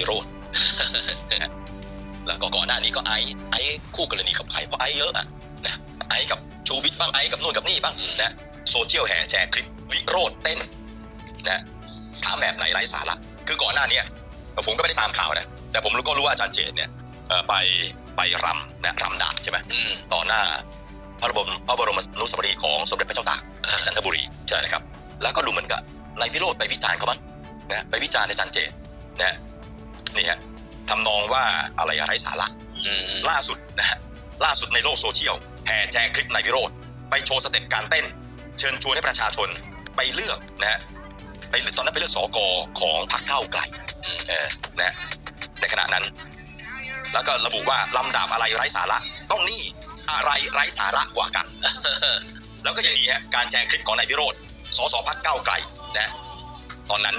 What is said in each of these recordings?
วิโรธนะแล้วก็ก่อนหน้านี้ก็ไอซ์ไอซ์คู่กรณีกับใครเพราะไอซ์เยอะอะนะไอซ์กับชูวิทย์บ้างไอซ์กับนู่นกับนี่บ้างนะโซเชียลแห่แชร์คลิปวิโรธเต้นนะถามแบบไหนไร้สาระคือก่อนหน้าเนี้ยผมก็ไม่ได้ตามข่าวนะแต่ผมก็รู้ว่าอาจารย์เจตเนี่ยเอ่อไปไปรำนะรำดาบใช่ไหมอืมต่อหน้าพระบรมพระบรมอนุสาวรีย์ของสมเด็จพระเจ้าตากที่จันทบุรีใช่นะครับ แล้วก็ดูเหมือนกับนายวิโรธไปวิจารณ์เขาบ้างนะไปวิจารณ์อาจารย์เจตนะ นี่ฮะทำนองว่าอะไรอะไรสาระอืมล่าสุดนะฮะล่าสุดในโลกโซเชียลแห่แชร์คลิปนายวิโรธไปโชว์สเต็ปการเต้น เชิญชวนให้ประชาชนไปเลือกนะฮะไปเลือกตอนนั้นไปเลือกสกของพรรคก้าวไกลเออนะฮะในขณะนั้น แล้วก็ระบุว่าลำดับอะไรไร้สาระต้องนี่อะไรไร้สาระกว่ากัน แล้วก็ยังมีฮะการแชร์คลิปของนายวิโรธสสพักเก้าวไกลนะตอนนั้น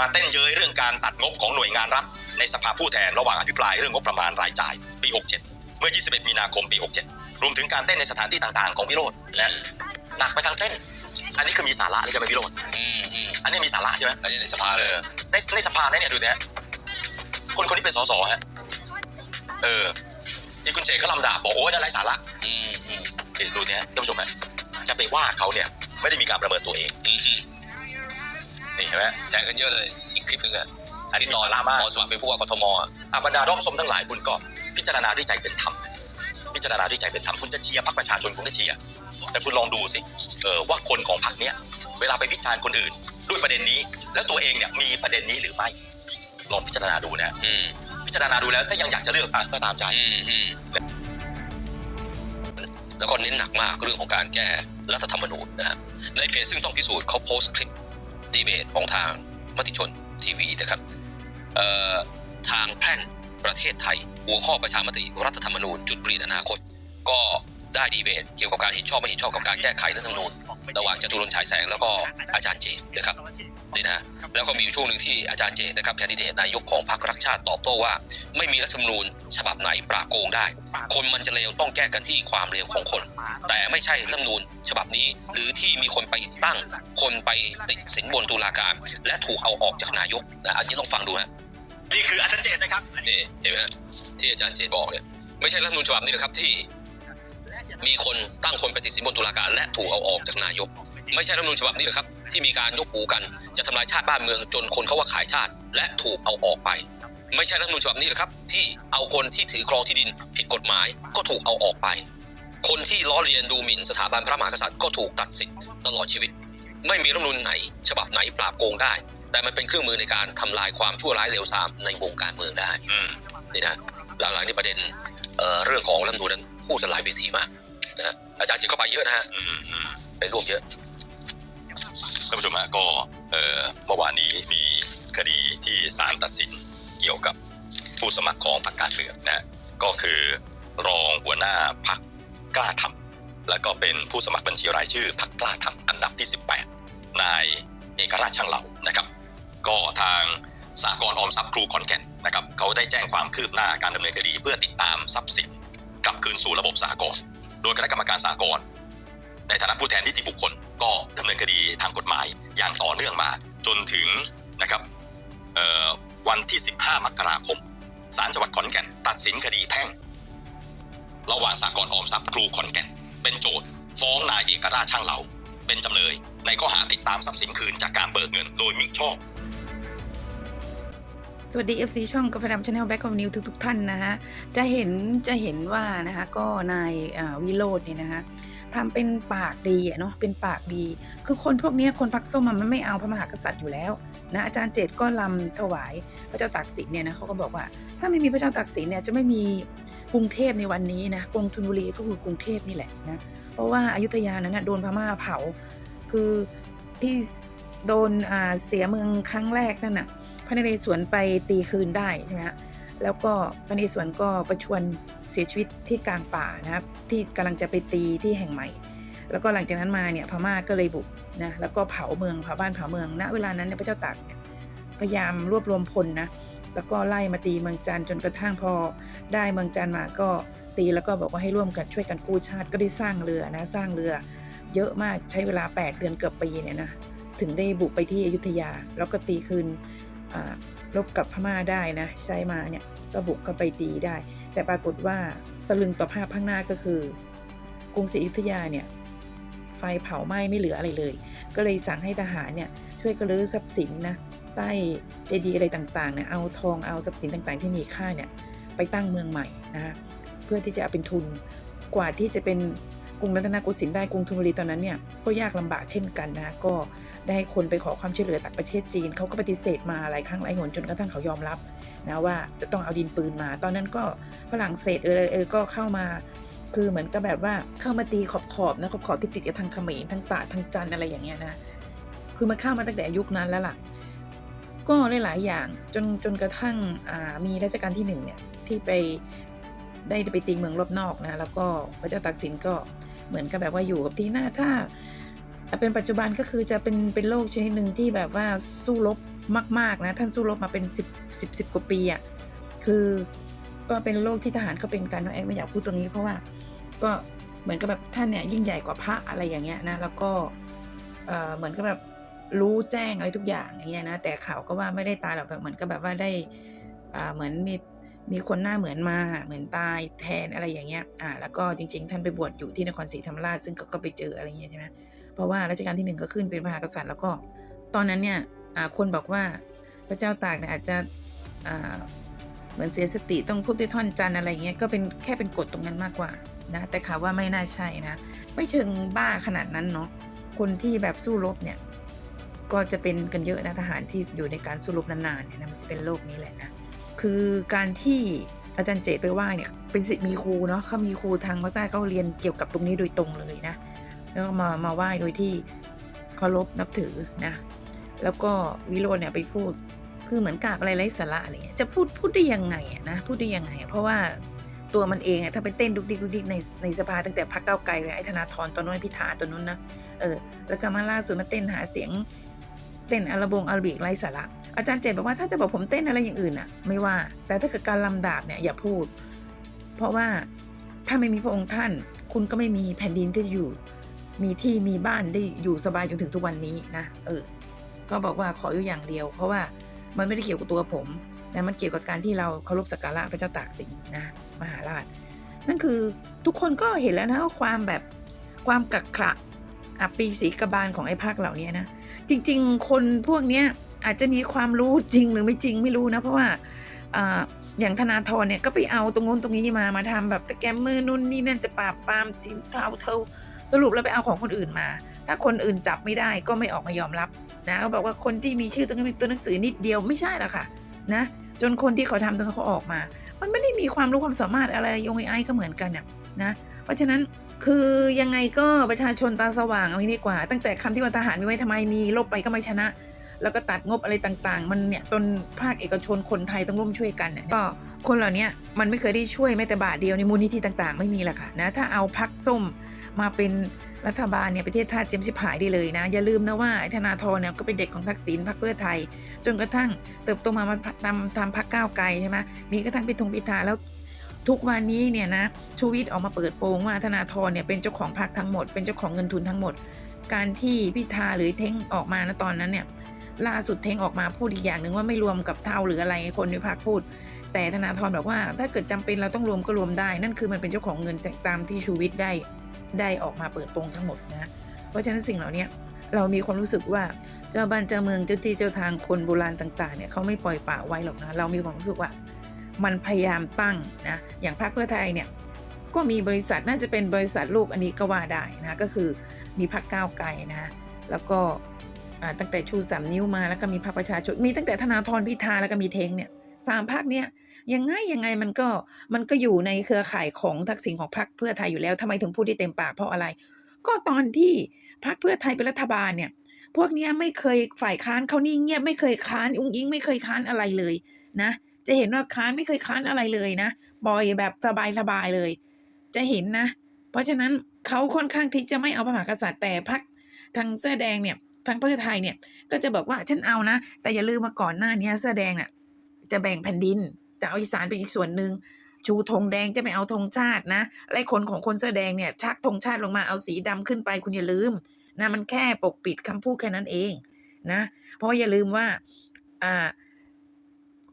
มาเต้นเย้ยเรื่องการตัดงบของหน่วยงานรัฐในสภาผู้แทนระหว่างอภิปรายเรื่องงบประมาณรายจ่ายปี 67 เมื่อ 21 มีนาคมปี 67 รวมถึงการเต้นในสถานที่ต่างๆ ของวิโรธนะหนักไปทางเต้น อันนี้คือมีสาระเลยใช่ไหมวิโรธอืมอืมอันนี้มีสาระใช่ไหมอันนี้ในสภาเลยในในสภาเนี่ยดูนะฮะคนคนนี้เป็นสสฮะเออที่คุณเจเขาลำดาบบอกโอ้ยนั่นไร้สาระอืมอืมเดี๋ยวดูเนี่ยท่านผู้ชมฮะจะไปว่าเขาเนี่ยไม่ได้มีการประเมินตัวเองอืม นี่เห็นไหมแชร์กันเยอะเลยอีกคลิปหนึงอะอันนี้ตอนมีสาระมากตอนสมัครเป็นผู้ว่ากทมอะอาบรรดาด้อมส้มทั้งหลายคุณก็พิจารณาด้วยใจเป็นธรรมพิจารณาด้วยใจเป็นธรรมคุณจะเชียร์พรรคประชาชนคุณก็เชียร์แต่คุณลองดูสิเออว่าคนของพรรคเนี้ยเวลาไปวิจารณ์คนอื่น ด้วยประเด็นนี้ แล้วตัวเองเนี่ยมีประเด็นนี้หรือไม่ลองพิจารณาดูนะ อืมพิจารณาดูแล้วถ้ายังอยากจะเลือกอะก็ตามใจ อืมอืมแล้วก็เน้นหนักมากเรื่องของการแก้รัฐธรรมนูญนะฮะในเพจซึ่งต้องพิสูจน์เขาโพสต์คลิป ดีเบตของทางมติชนทีวีนะครับทางแพร่งประเทศไทย หัวข้อประชามติรัฐธรรมนูญจุดเปลี่ยนอนาคต ก็ได้ดีเบตเกี่ยวกับการเห็นชอบไม่เห็นชอบกับการแก้ไขรัฐธรรมนูญระหว่างจตุรนฉายแสงแล้วก็อาจารย์เจนะครับ นี่นะแล้วก็มีอยู่ช่วงหนึ่งที่อาจารย์เจตนะครับแคนดิเดตนายกของพรรครักชาติตอบโต้ว่า ไม่มีรัฐธรรมนูญฉบับไหนปราบโกงได้ คนมันจะเลวต้องแก้กันที่ความเลวของคน แต่ไม่ใช่รัฐธรรมนูญฉบับนี้ หรือที่มีคนไปตั้ง คนไปติดสินบนตุลาการ และถูกเอาออกจากนายกนะอันนี้ต้องฟังดูฮะนี่คืออาจารย์เจตนะครับนี่เห็นไหมฮะที่อาจารย์เจตบอกเนี่ยไม่ใช่รัฐธรรมนูญฉบับนี้นะครับที่มีคนตั้งคนไปติดสินบนตุลาการ และถูกเอาออกจากนายก ไม่ใช่รัฐธรรมนูญฉบับนี้นะครับ ที่มีการยกหูกัน จะทำลายชาติบ้านเมืองจนคนเขาว่าขายชาติ และถูกเอาออกไป ไม่ใช่รัฐธรรมนูญฉบับนี้นะครับ ที่เอาคนที่ถือครองที่ดินผิดกฎหมายก็ถูกเอาออกไป คนที่ล้อเลียนดูหมิ่นสถาบันพระมหากษัตริย์ก็ถูกตัดสิทธิ์ตลอดชีวิต ไม่มีรัฐธรรมนูญไหน ฉบับไหนปราบโกงได้ แต่มันเป็นเครื่องมือในการทำลายความชั่วร้ายเลวทรามในวงการเมืองได้อืมนี่นะหลังๆนี่ประเด็นเอ่อเรื่องของรัฐธรรมนูญนั้นพูดกันหลายเวทีมากนะอาจารย์จิตก็ไปเยอะนะฮะอืมอืมไปร่วมเยอะ ท่านผู้ชมฮะก็เมื่อวานนี้มีคดีที่ศาลตัดสินเกี่ยวกับผู้สมัครของพรรคการเมืองนะฮะก็คือรองหัวหน้าพรรคกล้าทำแล้วก็เป็นผู้สมัครบัญชีรายชื่อพรรคกล้าทำอันดับที่ 18 นายเอกราชช่างเหล่านะครับ ก็ทางสากลออมทรัพย์ครูขอนแก่นนะครับเขาได้แจ้งความคืบหน้าการดำเนินคดีเพื่อติดตามทรัพย์สินกลับคืนสู่ระบบสากลโดยคณะกรรมการสากลในฐานะผู้แทนนิติบุคคล ก็ดำเนินคดีทางกฎหมายอย่างต่อเนื่องมา จนถึงนะครับวันที่ 15 มกราคมศาลจังหวัดขอนแก่น ตัดสินคดีแพ่ง ระหว่างสากลออมทรัพย์ครูขอนแก่น เป็นโจทย์ฟ้องนายเอกราชช่างเหลาเป็นจำเลย ในข้อหาติดตามทรัพย์สินคืนจากการเบิกเงินโดยมิชอบ สวัสดี FC ช่องกาแฟดำชาแนลแบ็กคอมนิวทุกๆ ท่านนะฮะ จะเห็นจะเห็นว่านะคะก็นายวิโรจน์เนี่ยนะคะ ทำเป็นปากดีเนาะเป็นปากดี คือคนพวกนี้คนพักส้มมันไม่เอาพระมหากษัตริย์อยู่แล้วนะอาจารย์เจตก็ลำถวายพระเจ้าตากสินเนี่ยนะเขาก็บอกว่า ถ้าไม่มีพระเจ้าตากสินเนี่ยจะไม่มีกรุงเทพในวันนี้นะกรุงธนบุรีก็คือกรุงเทพนี่แหละนะเพราะว่าอายุทยานั้นนะโดนพม่าเผา คือที่โดนเสียเมืองครั้งแรกนั่นน่ะพระนเรศวรไปตีคืนได้ใช่ไหมฮะ แล้วก็พระนเรศวรก็ประชวรเสียชีวิตที่กลางป่านะครับ ที่กำลังจะไปตีที่แห่งใหม่ แล้วก็หลังจากนั้นมาเนี่ยพม่าก็เลยบุกนะแล้วก็เผาเมืองเผาบ้านเผาเมืองณเวลานั้นเนี่ยพระเจ้าตากพยายามรวบรวมพลนะแล้วก็ไล่มาตีเมืองจันจนกระทั่งพอได้เมืองจันมาก็ตีแล้วก็บอกว่าให้ร่วมกันช่วยกันกู้ชาติก็ได้สร้างเรือนะสร้างเรือ เยอะมากใช้เวลา 8 เดือนเกือบปีเนี่ยนะถึงได้บุกไปที่อยุธยา แล้วก็ตีคืน อ่ารบกับพม่าได้นะใช้มาเนี่ยก็บุกก็ไปตีได้ แต่ปรากฏว่าตะลึงต่อภาพข้างหน้าก็คือกรุงศรีอยุธยาเนี่ยไฟเผาไหม้ไม่เหลืออะไรเลย ก็เลยสั่งให้ทหารเนี่ยช่วยกระลือทรัพย์สินนะใต้เจดีย์อะไรต่างๆเนี่ยเอาทองเอาทรัพย์สินต่างๆ ที่มีค่าเนี่ยไปตั้งเมืองใหม่นะคะเพื่อที่จะเอาเป็นทุนกว่าที่จะเป็น กรุงรัตนโกสินทร์ได้กรุงธนบุรีตอนนั้นเนี่ยก็ยากลำบากเช่นกันนะก็ได้ให้คนไปขอความช่วยเหลือจากประเทศจีนเขาก็ปฏิเสธมาหลายครั้งหลายหนจนกระทั่งเขายอมรับนะว่าจะต้องเอาดินปืนมา ตอนนั้นก็ฝรั่งเศสเออเออก็เข้ามาคือเหมือนกับแบบว่าเข้ามาตีขอบขอบๆนะขอบขอบๆที่ติดกับทางเขมรทางตาทางจันทร์อะไรอย่างเงี้ยนะคือมันเข้ามาตั้งแต่ยุคนั้นแล้วล่ะ ก็หลายๆอย่างจนจนกระทั่งมีรัชกาลที่หนึ่งเนี่ยที่ไปได้ไปตีเมืองรอบนอกนะแล้วก็พระเจ้าตากสินก็ เหมือนกับแบบว่าอยู่กับที่หน้าถ้าเป็นปัจจุบันก็คือจะเป็นเป็นโรคชนิดหนึ่งที่แบบว่าสู้รบมาก ๆ นะ ท่านสู้รบมาเป็น10 10 10กว่าปีอะ่ะคือก็เป็นโรคที่ทหารเขาเป็นกันน้องแอ๊ไม่อยากพูดตรงนี้เพราะว่า ก็เหมือนกับแบบท่านเนี่ยยิ่งใหญ่กว่าพระอะไรอย่างเงี้ยนะแล้วก็เออเหมือนกับแบบรู้แจ้งอะไรทุกอย่างอย่างเงี้ยนะแต่ข่าวก็ว่าไม่ได้ตายหรอกแบบเหมือนกับแบบว่าได้เหมือนมี มีคนหน้าเหมือนมาเหมือนตายแทนอะไรอย่างเงี้ยอ่าแล้วก็จริง ๆ ท่านไปบวชอยู่ที่นครศรีธรรมราชซึ่งก็ไปเจออะไรอย่างเงี้ยใช่ไหมเพราะว่ารัชกาลที่หนึ่งก็ขึ้นเป็นพระมหากษัตริย์แล้วก็ตอนนั้นเนี่ยอ่าคนบอกว่าพระเจ้าตากเนี่ยอาจจะอ่าเหมือนเสียสติต้องพูดด้วยท่อนจันทร์อะไรเงี้ยก็เป็นแค่เป็นกฎตรงนั้นมากกว่านะแต่ข่าวว่าไม่น่าใช่นะ ไม่เชิงบ้าขนาดนั้นเนาะคนที่แบบสู้รบเนี่ยก็จะเป็นกันเยอะนะทหารที่อยู่ในการสู้รบนานๆเนี่ยนะมันจะเป็นโรคนี้แหละนะ คือการที่อาจารย์เจตไปไหว้เนี่ยเป็นสิทธิ์มีครูเนาะเขามีครูทางภาคใต้เขาเรียนเกี่ยวกับตรงนี้โดยตรงเลยนะ แล้วก็มามาไหว้โดยที่เคารพนับถือนะ แล้วก็วิโรจน์เนี่ยไปพูดคือเหมือนกาบอะไรไร้สาระอะไรเงี้ยจะพูดพูดได้ยังไงอะนะพูดได้ยังไง เพราะว่าตัวมันเองอะถ้าไปเต้นดุกดิกดุกดิกในในสภาตั้งแต่พักเก้าไกลเลยไอ้ธนาธรตอนนู้นพิธาตอนนู้นนะเออแล้วก็มาล่าสุดมาเต้นหาเสียงเต้นอารบงอารบิกไร้สาระ อาจารย์เจตบอกว่าถ้าจะบอกผมเต้นอะไรอย่างอื่นอะไม่ว่า แต่ถ้าเกิดการลำดาบเนี่ยอย่าพูด เพราะว่าถ้าไม่มีพระองค์ท่าน คุณก็ไม่มีแผ่นดินที่จะอยู่ มีที่มีบ้านได้อยู่สบายจนถึงทุกวันนี้นะเออ ก็บอกว่าขออยู่อย่างเดียว เพราะว่ามันไม่ได้เกี่ยวกับตัวผมนะมันเกี่ยวกับการที่เราเคารพสักการะพระเจ้าตากสินนะมหาราช นั่นคือทุกคนก็เห็นแล้วนะว่าความแบบความกักขระอปีศรีกบาลของไอ้ภาคเหล่านี้นะจริง ๆ คนพวกเนี้ย อาจจะมีความรู้จริงหรือไม่จริงไม่รู้นะ เพราะว่าอย่างธนาธรเนี่ยก็ไปเอาตรงนู้นตรงนี้มามาทำแบบตะแกมเมือนู่นนี่นั่นจะปราบปรามทีมเทาเท่าสรุปแล้วไปเอาของคนอื่นมา ถ้าคนอื่นจับไม่ได้ก็ไม่ออกมายอมรับนะเขาบอกว่าคนที่มีชื่อตรงนี้ตัวหนังสือนิดเดียวไม่ใช่หรอกค่ะนะจนคนที่เขาทำตรงเขาออกมา มันไม่ได้มีความรู้ความสามารถอะไรยงไอ้ก็เหมือนกันน่ะนะ เพราะฉะนั้นคือยังไงก็ประชาชนตาสว่างเอางี้ดีกว่า ตั้งแต่คำที่ว่าทหารมีไว้ทำไมมีลบไปก็ไม่ชนะ แล้วก็ตัดงบอะไรต่างๆ มันเนี่ยตนภาคเอกชนคนไทยต้องร่วมช่วยกันเนี่ยก็คนเหล่านี้มันไม่เคยได้ช่วยแม้แต่บาทเดียวในมูลนิธิต่างๆ ไม่มีละค่ะนะถ้าเอาพักส้มมาเป็นรัฐบาลเนี่ยประเทศชาติเจมชิบหายได้เลยนะ อย่าลืมนะว่าธนาธรเนี่ยก็เป็นเด็กของทักษิณพรรคเพื่อไทย จนกระทั่งเติบโตมามาตามตามพรรคก้าวไกลใช่ไหมมีกระทั่งพิธงพิธาแล้วทุกวันนี้เนี่ยนะชูวิทย์ออกมาเปิดโปงว่าธนาธรเนี่ยเป็นเจ้าของพรรคทั้งหมด เป็นเจ้าของเงินทุนทั้งหมด การที่พิธาหรือเท้งออกมานะตอนนั้นเนี่ย ล่าสุดเทงออกมาพูดอีกอย่างหนึ่งว่าไม่รวมกับเท่าหรืออะไรคนในพรรคพูด แต่ธนาธรบอกว่า ถ้าเกิดจำเป็นเราต้องรวมก็รวมได้ นั่นคือมันเป็นเจ้าของเงินจากตามที่ชูวิทย์ได้ได้ออกมาเปิดโปงทั้งหมดนะเพราะฉะนั้นสิ่งเหล่านี้เรามีความรู้สึกว่าเจ้าบ้านเจ้าเมืองเจ้าที่เจ้าทางคนโบราณต่างๆเนี่ยเขาไม่ปล่อยป่าไว้หรอกนะเรามีความรู้สึกว่า มันพยายามตั้งนะอย่างพรรคเพื่อไทยเนี่ยก็มีบริษัทน่าจะเป็นบริษัทลูกอันนี้ก็ว่าได้นะก็คือมีพรรคก้าวไกลนะแล้วก็ ตั้งแต่ชูสามนิ้วมาแล้วก็มีพรรคประชาชนมีตั้งแต่ธนาธรพิธาแล้วก็มีเทงเนี่ยสามพรรคเนี่ยยังไงยังไงมันก็มันก็อยู่ในเครือข่ายของทักษิณของพรรคเพื่อไทยอยู่แล้วทำไมถึงพูดได้เต็มปากเพราะอะไร ก็ตอนที่พรรคเพื่อไทยเป็นรัฐบาลเนี่ย พวกเนี้ยไม่เคยฝ่ายค้านเขานิ่งเงียบไม่เคยค้านอุ้งอิงไม่เคยค้านอะไรเลยนะ จะเห็นว่าค้านไม่เคยค้านอะไรเลยนะปล่อยแบบสบายๆเลย จะเห็นนะ เพราะฉะนั้นเขาค่อนข้างที่จะไม่เอาพระมหากษัตริย์แต่พักทางเสื้อแดงเนี่ย ทางเพื่อไทยเนี่ยก็จะบอกว่าฉันเอานะ แต่อย่าลืมมาก่อนหน้านี้เสื้อแดงน่ะจะแบ่งแผ่นดินจะเอาอีสานเป็นอีกส่วนหนึ่งชูธงแดงจะไม่เอาธงชาตินะไล่คนของคนเสื้อแดงเนี่ยชักธงชาติลงมาเอาสีดำขึ้นไปคุณอย่าลืมนะมันแค่ปกปิดคำพูดแค่นั้นเองนะเพราะอย่าลืมว่าอ่า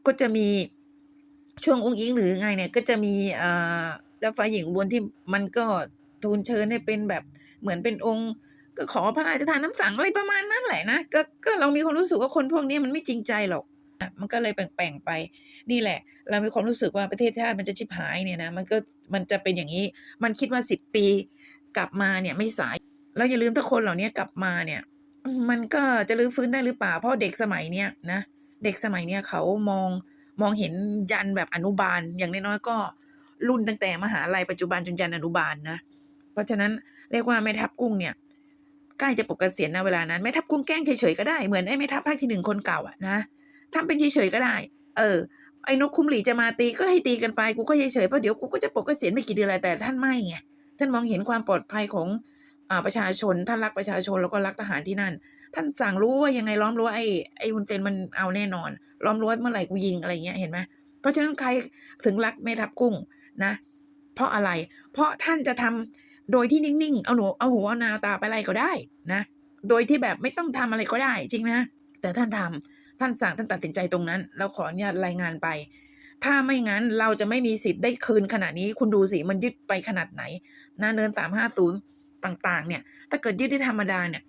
ก็จะมีช่วงองค์อิงหรือไงเนี่ยก็จะมีเอ่อเจ้าฟ้าหญิงอุบลที่มันก็ทูลเชิญให้เป็นแบบเหมือนเป็นองค์ ขอพระราชทานน้ำสังอะไรประมาณนั้นแหละนะก็ก็เรามีความรู้สึกว่าคนพวกนี้มันไม่จริงใจหรอกมันก็เลยแปลงๆไปนี่แหละ เรามีความรู้สึกว่าประเทศชาติมันจะชิบหายเนี่ยนะมันก็มันจะเป็นอย่างนี้ มันคิดว่าสิบปีกลับมาเนี่ยไม่สายแล้วอย่าลืมถ้าคนเหล่านี้กลับมาเนี่ย มันก็จะรื้อฟื้นได้หรือเปล่า เพราะเด็กสมัยเนี้ยนะเด็กสมัยเนี้ยเขามองมองเห็นยันแบบอนุบาล อย่างน้อยๆก็รุ่นตั้งแต่มหาลัยปัจจุบันจนยันอนุบาลนะเพราะฉะนั้นเรียกว่าแม่ทัพกุ้งเนี่ย ใกล้จะปลดเกษียณนะเวลานั้นแม่ทัพกุ้งแกล้งเฉยๆก็ได้เหมือนไอ้แม่ทัพภาคที่หนึ่งคนเก่าอะนะทำเป็นเฉยๆก็ได้ เออไอ้นกคุ้มหลีจะมาตีก็ให้ตีกันไปกูก็เฉยๆเพราะเดี๋ยวกูก็จะปลดเกษียณไม่กี่เดือนอะไรแต่ท่านไม่ไงท่านมองเห็นความปลอดภัยของประชาชน ท่านรักประชาชนแล้วก็รักทหารที่นั่น ท่านสั่งรู้ว่ายังไงล้อมรั้วไอ้ไอ้ฮุนเซนมันเอาแน่นอน ล้อมรั้วเมื่อไหร่กูยิงอะไรเงี้ยเห็นไหมเพราะฉะนั้นใครถึงรักแม่ทัพกุ้งนะ เพราะอะไร เพราะท่านจะทำ โดยที่นิ่งๆ เอาหนูเอาหัวเอานาตาไปอะไรก็ได้นะ โดยที่แบบไม่ต้องทำอะไรก็ได้ จริงไหมแต่ท่านทำท่านสั่งท่านตัดสินใจตรงนั้น เราขออนุญาตรายงานไป ถ้าไม่งั้นเราจะไม่มีสิทธิ์ได้คืนขนาดนี้ คุณดูสิมันยึดไปขนาดไหนนะเนินสามห้าศูนย์ต่าง ๆ เนี่ย ถ้าเกิดยึดได้ธรรมดาเนี่ย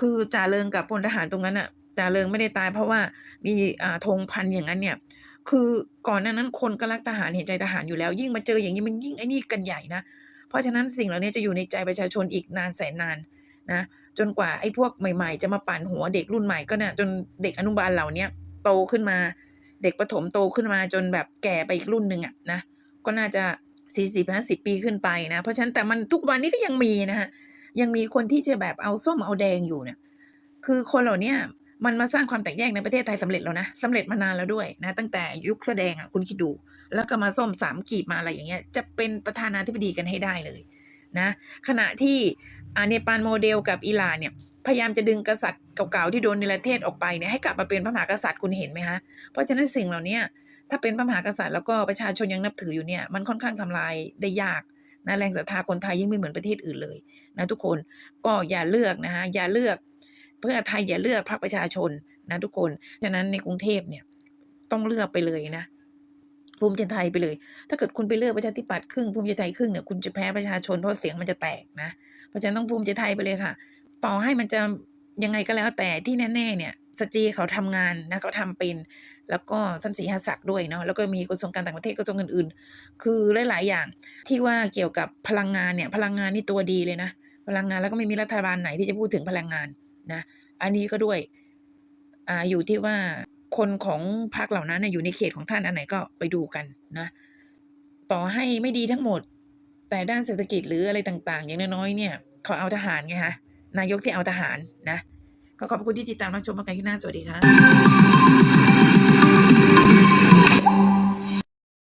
คือจ่าเริงกับพลทหารตรงนั้นอะจ่าเริงไม่ได้ตายเพราะว่ามีอ่าธงพันอย่างนั้นเนี่ยคือก่อนหน้านั้นคนก็รักทหารเห็นใจทหารอยู่แล้ว ยิ่งมาเจออย่างนี้มันยิ่งไอ้นี่กันใหญ่นะ เพราะฉะนั้นสิ่งเหล่านี้จะอยู่ในใจประชาชนอีกนานแสนนานนะจนกว่าไอ้พวกใหม่ๆ จะมาปั่นหัวเด็กรุ่นใหม่ก็เนี่ยจนเด็กอนุบาลเหล่านี้โตขึ้นมาเด็กประถมโตขึ้นมาจนแบบแก่ไปอีกรุ่นหนึ่งอะนะก็น่าจะสี่สิบห้าสิบปีขึ้นไปนะ เพราะฉะนั้นแต่มันทุกวันนี้ก็ยังมีนะฮะยังมีคนที่จะแบบเอาส้มเอาแดงอยู่เนี่ยคือคนเหล่านี้ มันมาสร้างความแตกแยกในประเทศไทยสำเร็จแล้วนะสำเร็จมานานแล้วด้วยนะ ตั้งแต่ยุคแสดงอะคุณคิดดู แล้วก็มาส้มสามกีบมาอะไรอย่างเงี้ยจะเป็นประธานาธิบดีกันให้ได้เลยนะขณะที่อาเนปาลโมเดลกับอิหร่านเนี่ยพยายามจะดึงกษัตริย์เก่าๆที่โดนเนรเทศออกไปเนี่ยให้กลับมาเป็นพระมหากษัตริย์คุณเห็นไหมฮะเพราะฉะนั้นสิ่งเหล่านี้ถ้าเป็นพระมหากษัตริย์แล้วก็ประชาชนยังนับถืออยู่เนี่ยมันค่อนข้างทำลายได้ยากนะแรงศรัทธาคนไทยยิ่งไม่เหมือนประเทศอื่นเลยนะทุกคนก็อย่าเลือกนะฮะอย่าเลือก เพื่อไทยอย่าเลือกพรรคประชาชนนะทุกคน ฉะนั้นในกรุงเทพเนี่ยต้องเลือกไปเลยนะภูมิใจไทยไปเลย ถ้าเกิดคุณไปเลือกประชาธิปัตย์ครึ่งภูมิใจไทยครึ่งเนี่ยคุณจะแพ้ประชาชนเพราะเสียงมันจะแตกนะ เพราะฉะนั้นต้องภูมิใจไทยไปเลยค่ะ ต่อให้มันจะยังไงก็แล้วแต่ที่แน่ๆเนี่ยสจีเขาทำงานนะเขาทำเป็น แล้วก็ท่านศรีหศักดิ์ด้วยเนาะแล้วก็มีกระทรวงการต่างประเทศกระทรวงอื่นๆ คือหลายๆอย่าง ที่ว่าเกี่ยวกับพลังงานเนี่ยพลังงานนี่ตัวดีเลยนะ พลังงานแล้วก็ไม่มีรัฐบาลไหนที่จะพูดถึงพลังงาน นะอันนี้ก็ด้วยอ่าอยู่ที่ว่าคนของพรรคเหล่านั้นอยู่ในเขตของท่านอันไหนก็ไปดูกันนะต่อให้ไม่ดีทั้งหมด แต่ด้านเศรษฐกิจหรืออะไรต่าง ๆ อย่างน้อยๆเนี่ยเขาเอาทหารไงคะนายกที่เอาทหารนะก็ขอบคุณที่ติดตามรับชมกันที่หน้าสวัสดีค่ะ